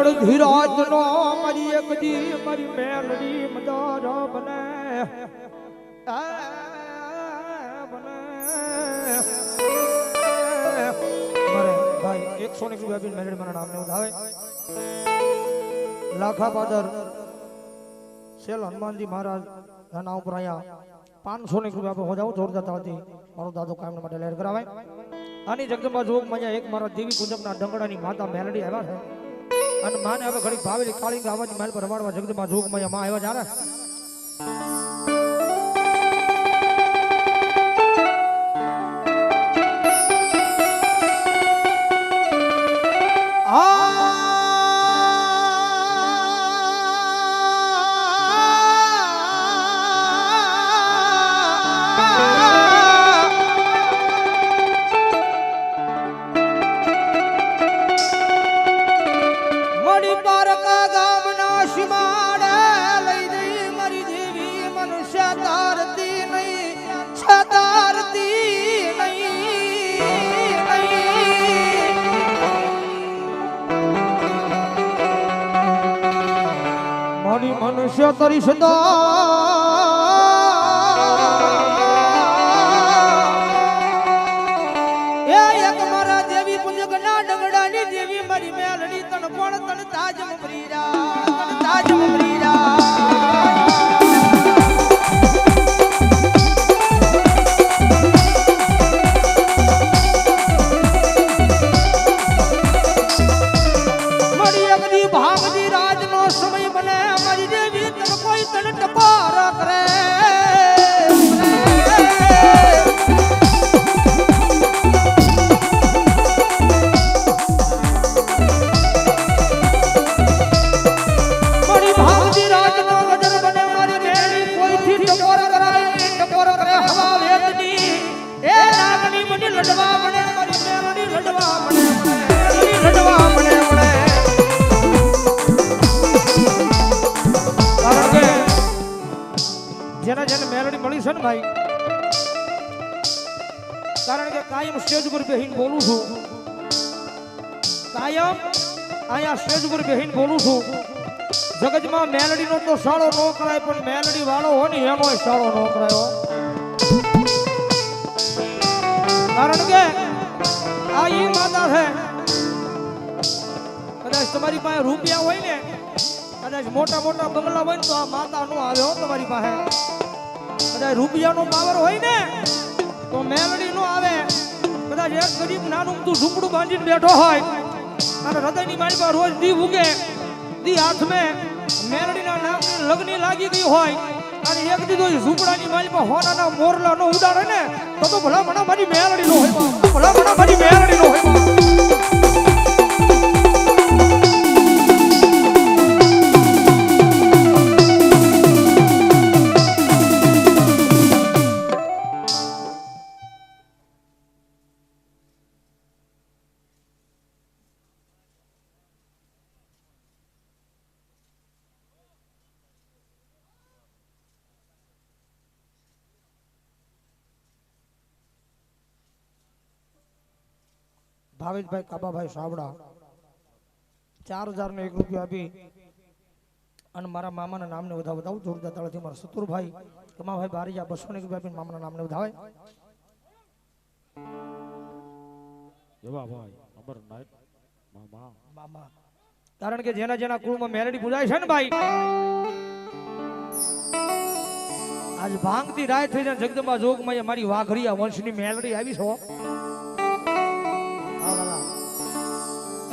અડધી રાત નો મારી એક દી મારી મેલડી મદાર બને. ભાઈ એકસો ને રૂપિયા આપીને મેલડી મારા નામને ઉધાવે. લાખા પાદર, શેલ હનુમાનજી મહારાજ ના ઉપર અહીંયા પાંચસો ને રૂપિયા આપણે હોજાવું જોરદાર તાળથી. મારો દાદો કાયમ માટે લહેર કરાવે. આની જગદંબા જોગ મજા એક મારા દેવી કુંજકના ડંગડાની માતા મેલડી આવ્યા છે. અને માને હવે ઘડી ભાવેલી કાળી ગાવાની માલ પર રમાડવા જગદમાં જોગમાં માં આવ્યા જાણે મનુષ્ય તરી એ લડવા મને લડવા મને લડવા મને છે ને ભાઈ? કારણ કે કાયમ સ્ટેજ ઉપર બેહીને બોલું છું. કાયમ અહીંયા સ્ટેજ ઉપર બેહીને બોલું છું. જગતમાં મેલડીનો તો સાળો નો કરાય, પણ મેલડી વાળો હોય ને એનો સાળો નો કરાયો. કારણ કે આ એ માતા છે. કદાચ તમારી પાસે રૂપિયા હોય ને, કદાચ મોટા મોટા બંગલા હોય ને તો આ માતા નો આવ્યો તમારી પાસે. કદાચ રૂપિયાનો પાવર હોય ને, તો મેલડી નો આવે. કદાચ એક ગરીબ નાનું તું ઝૂંપડું બાંધીને બેઠો હોય અને હૃદયની મારી પર રોજ દી ઉગે દી હાથમાં. મેલડીના નામની લગ્ન લાગી ગઈ હોય, અને એક દીધો ઝૂંપડાની માલમાં હોનાના મોરલા નો ઉડાડે ને, તો તો ભલા મણા મારી મેલડી નો હોય ભલા મણા મારી મેલડી નો હોય ભાવેશભાઈ કાબાભાઈ સાવડા. ચાર હજાર નો એક રૂપિયો આપી અને મારા મામાના નામને વધાવ વધાવું જોરદાર તાળથી મારા સતુરભાઈ કમાભાઈ બારીજા બસો ને રૂપિયા આપીને મામાના નામને વધાવે. એવા ભાઈ અમર નાયક મામા. મામા. કારણ કે જેના જેના કુળમાં મેલડી પૂજાય છે ને ભાઈ આજ ભાંગતી રાય થઈ જાય જગદંબા જોગમાં મારી વાઘરિયા વંશની મેલડી આવી છો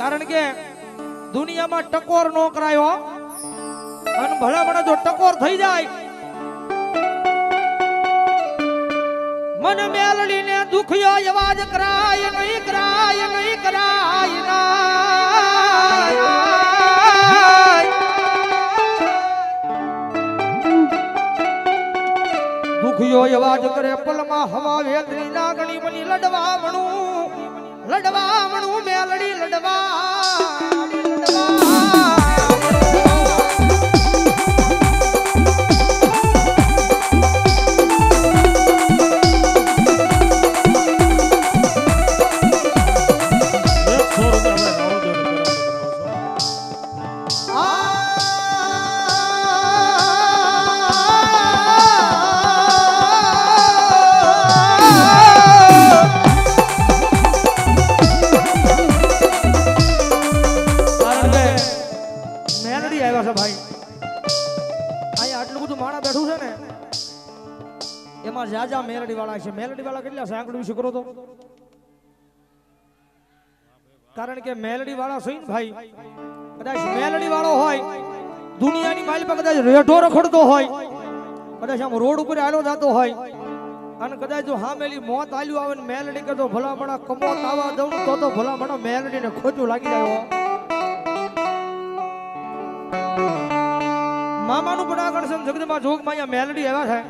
કારણ કે દુનિયામાં ટકોર નો કરાયો અને ભલા જો ટકોર થઈ જાય, મન મેલડી ને દુખ્યો અવાજ કરાય, નહીં કરાય નહીં કરાય ના દુખ્યો અવાજ કરે, પલમાં હવા વેદની નાગણી બની લડવા મણું લડવા મણું મેલડી લડવા લડવા. એમાં જાજા મેલડી વાળા છે. મેલડી વાળા કેટલા વિશે કરો તો? કારણ કે મેલડી વાળા છે ભાઈ, કદાચ મેલડી વાળો હોય, દુનિયાની માલ પર કદાચ રેઠો રખડતો હોય, કદાચ આમ રોડ ઉપર આલો જતો હોય, અને કદાચ જો હામેલી મોત આલ્યું આવે ને મેલડી કે તો ભલામણા કમોત આવા દઉં, તો તો ભલામણા મેલડીને ખોટું લાગી જાય મામાનું પણ આગળ છે ને જોગ જોગમાં અહીંયા મેલડી એવા છે.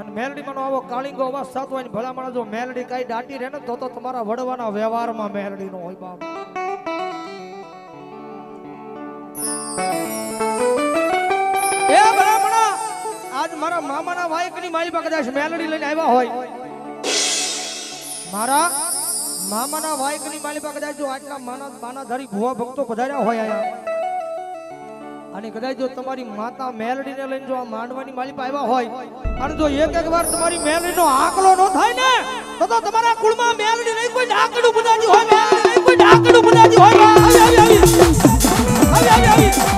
અને મેલડીમાં આવો કાળીંગો અવાજ થતો હોય ને ભલામણા જો મેલડી કાંઈ દાટી રહે ને, તો તો તમારા વડવાના વ્યવહારમાં મેલડી નો હોય બાપ. એ ભલામણા આજ મારા મામાના વાયકની મારી પાસે કદાચ મેલડી લઈને આવ્યા હોય. મારા મામાના વાયકની પાસે કદાચ જો આટલા માના ધરી ભુવા ભક્તો પધાર્યા હોય અહીંયા. અને કદાચ જો તમારી માતા મેલડીને લઈને જો આ માંડવાની માલી પાસે આવ્યા હોય, અને જો એક એક વાર તમારી મેલડીનો આંકડો ન થાય ને, તો તો તમારા કુળમાં મેલડી નહીં, કોઈ આંકડું બનાવ્યું હોય, મેલડી નહીં, કોઈ ડાકડું બુદાજી હોય. આવી આવી આવી આવી આવી આવી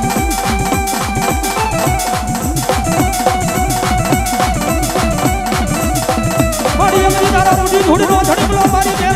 મુઠી ધૂળનો ધડકલો મારી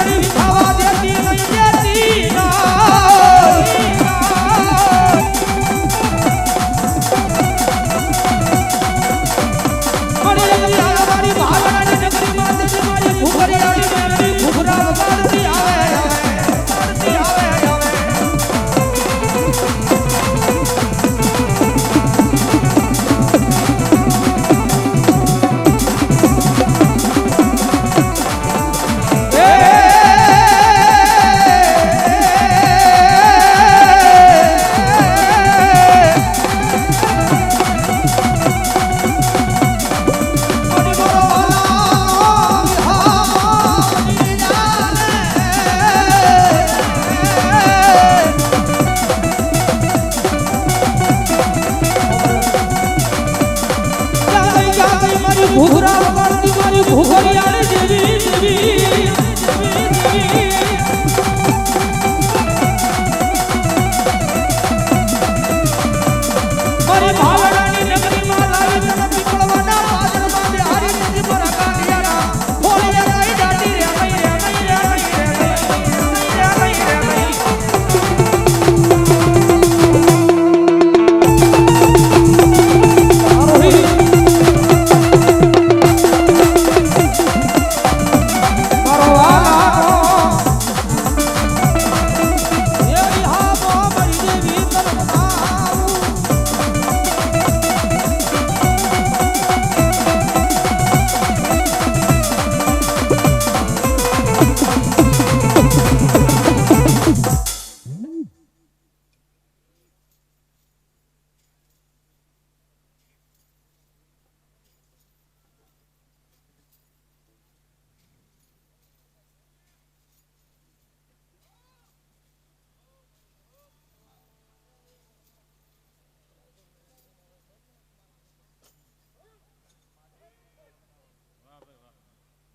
Devi